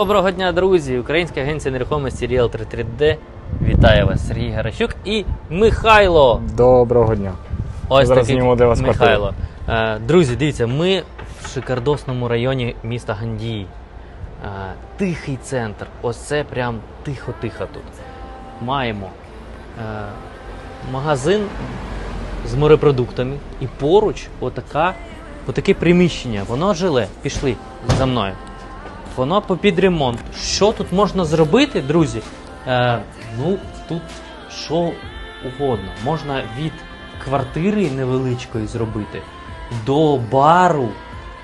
Доброго дня, друзі! Українська агенція нерухомості Realtor 3D. Вітаю вас, Сергій Гаращук і Михайло. Доброго дня. Ось Зараз такий знімемо для вас Михайло. Е, Друзі, дивіться, ми в шикардосному районі міста Гандії. Е, Тихий центр. Ось це прям тихо-тихо тут. Маємо е, магазин з морепродуктами і поруч отака, отаке приміщення. Воно жиле. Пішли за мною. Воно попід ремонт. Що тут можна зробити, друзі? Е, ну, тут що угодно. Можна від квартири невеличкої зробити до бару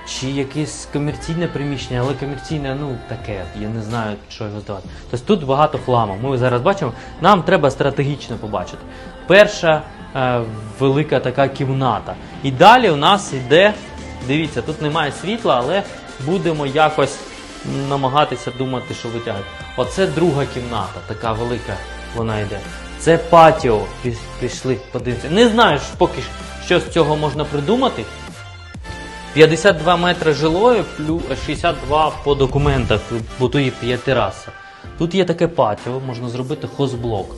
чи якесь комерційне приміщення, але комерційне, ну таке, я не знаю, що його здавати. Тобто тут багато хламу. Ми зараз бачимо, нам треба стратегічно побачити. Перша е, велика така кімната. І далі у нас йде, дивіться, тут немає світла, але будемо якось намагатися думати, що витягати. Оце друга кімната, така велика вона йде. Це патіо. Пішли, подивимося. Не знаю, поки що, з цього можна придумати. 52 метри жилої, плюс 62 по документах, бо тут є тераса. Тут є таке патіо, можна зробити хозблок.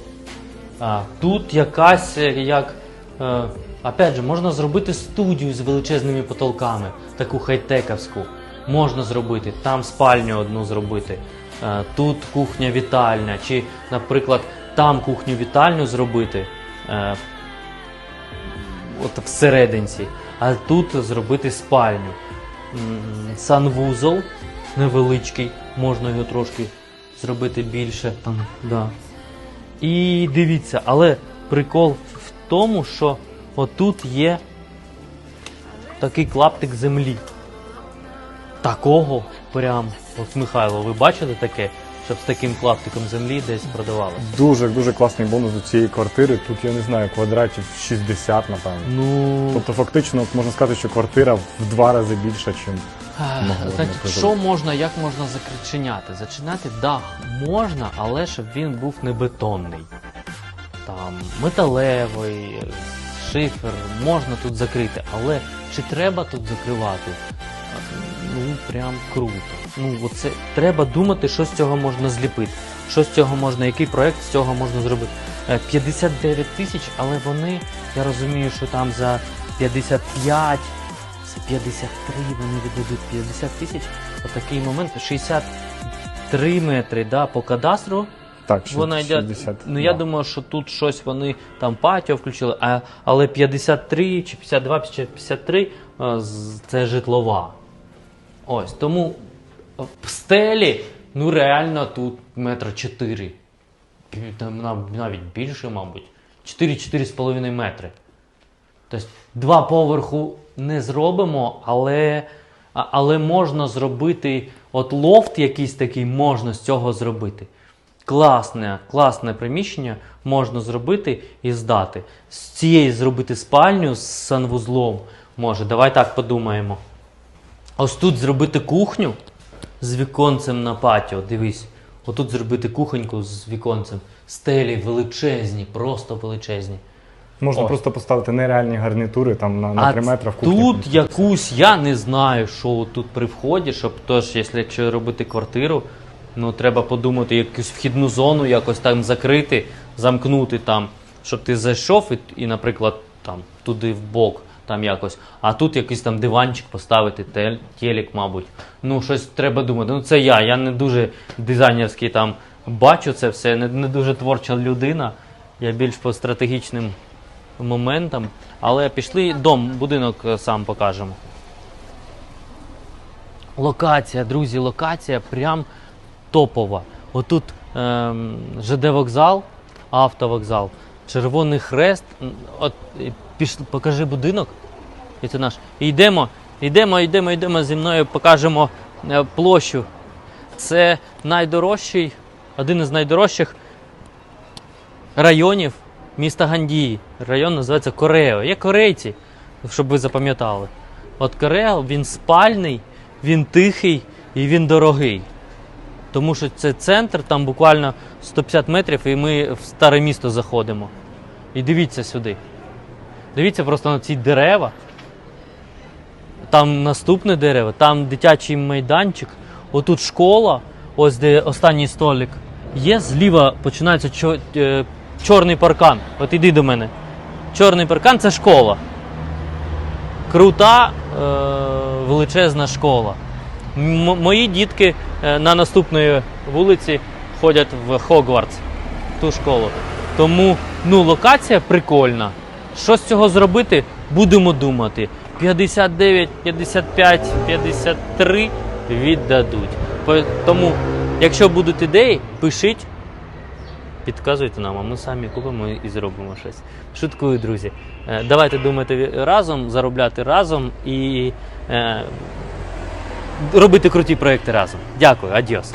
А, тут якась е, як. Е, опять же, можна зробити студію з величезними потолками, таку хай-тековську. Можна зробити, там спальню одну зробити. Е, тут кухня вітальня, чи, наприклад, там кухню вітальню зробити. Е, от всерединці, а тут зробити спальню. Санвузол невеличкий, можна його трошки зробити більше. Там, да. І дивіться, але прикол в тому, що отут є такий клаптик землі. Такого прям, от Михайло, ви бачили таке, щоб з таким клаптиком землі десь продавалося? Дуже дуже класний бонус до цієї квартири. Тут я не знаю, квадратів 60, напевно. Ну, Тобто, фактично, от можна сказати, що квартира в два рази більша, ніж Значить, що можна, як можна закричиняти? Зачиняти дах можна, але щоб він був не бетонний. Там металевий, шифер, можна тут закрити, але чи треба тут закривати? Ну, прям круто. Ну, оце треба думати, що з цього можна зліпити. Що з цього можна, який проект з цього можна зробити. Е, 59 тисяч, але вони, я розумію, що там за 55 за 53 вони віддадуть 50 тисяч. Отакий момент. 63 метри да, по кадастру. так, Вона йде. 60. Ну я да. думаю, що тут щось вони там патіо включили, а, але 53 чи 52 чи 53 е, це житлова. Ось тому в стелі, ну реально тут метра 4. Пів- там нав- навіть більше, мабуть. 4-4,5 метри. Тобто два поверху не зробимо, але, але можна зробити от лофт якийсь такий можна з цього зробити. Класне, класне приміщення можна зробити і здати. З цієї зробити спальню з санвузлом може. Давай так подумаємо. Ось тут зробити кухню з віконцем на патіо. Дивись. Отут зробити кухоньку з віконцем. Стелі величезні, просто величезні. Можна Ось. просто поставити нереальні гарнітури там на, на 3 метри в кухні. Тут якусь, я не знаю, що тут при вході, щоб тож, якщо, якщо робити квартиру, ну треба подумати, якусь вхідну зону якось там закрити, замкнути там, щоб ти зайшов і, і наприклад, там туди в бок, там якось, а тут якийсь там диванчик поставити, тель, телек, мабуть. Ну, щось треба думати. Ну, це я. Я не дуже дизайнерський там бачу це все, не, не дуже творча людина. Я більш по стратегічним моментам. Але пішли дом, будинок е, сам покажемо. Локація, друзі, локація прям топова. Отут ем, ЖД вокзал, автовокзал, Червоний Хрест. От і пішли, покажи будинок. І це наш. Йдемо, йдемо, йдемо, йдемо зі мною, покажемо е, площу. Це найдорожчий, один із найдорожчих районів міста Гандії. Район називається Корео. Є корейці, щоб ви запам'ятали. От Корео він спальний, він тихий і він дорогий. Тому що це центр, там буквально 150 метрів, і ми в старе місто заходимо. І дивіться сюди. Дивіться просто на ці дерева. Там наступне дерево, там дитячий майданчик, отут школа, ось де останній столик є, зліва починається чо- е, чорний паркан. От іди до мене. Чорний паркан це школа. Крута, е, величезна школа. М- мої дітки е, на наступної вулиці ходять в Хогвартс, ту школу. Тому ну, локація прикольна. Що з цього зробити, будемо думати. 59, 55, 53 віддадуть. Тому, якщо будуть ідеї, пишіть, підказуйте нам, а ми самі купимо і зробимо щось. Шуткую, друзі. Е, Давайте думати разом, заробляти разом і е, робити круті проекти разом. Дякую, адіос.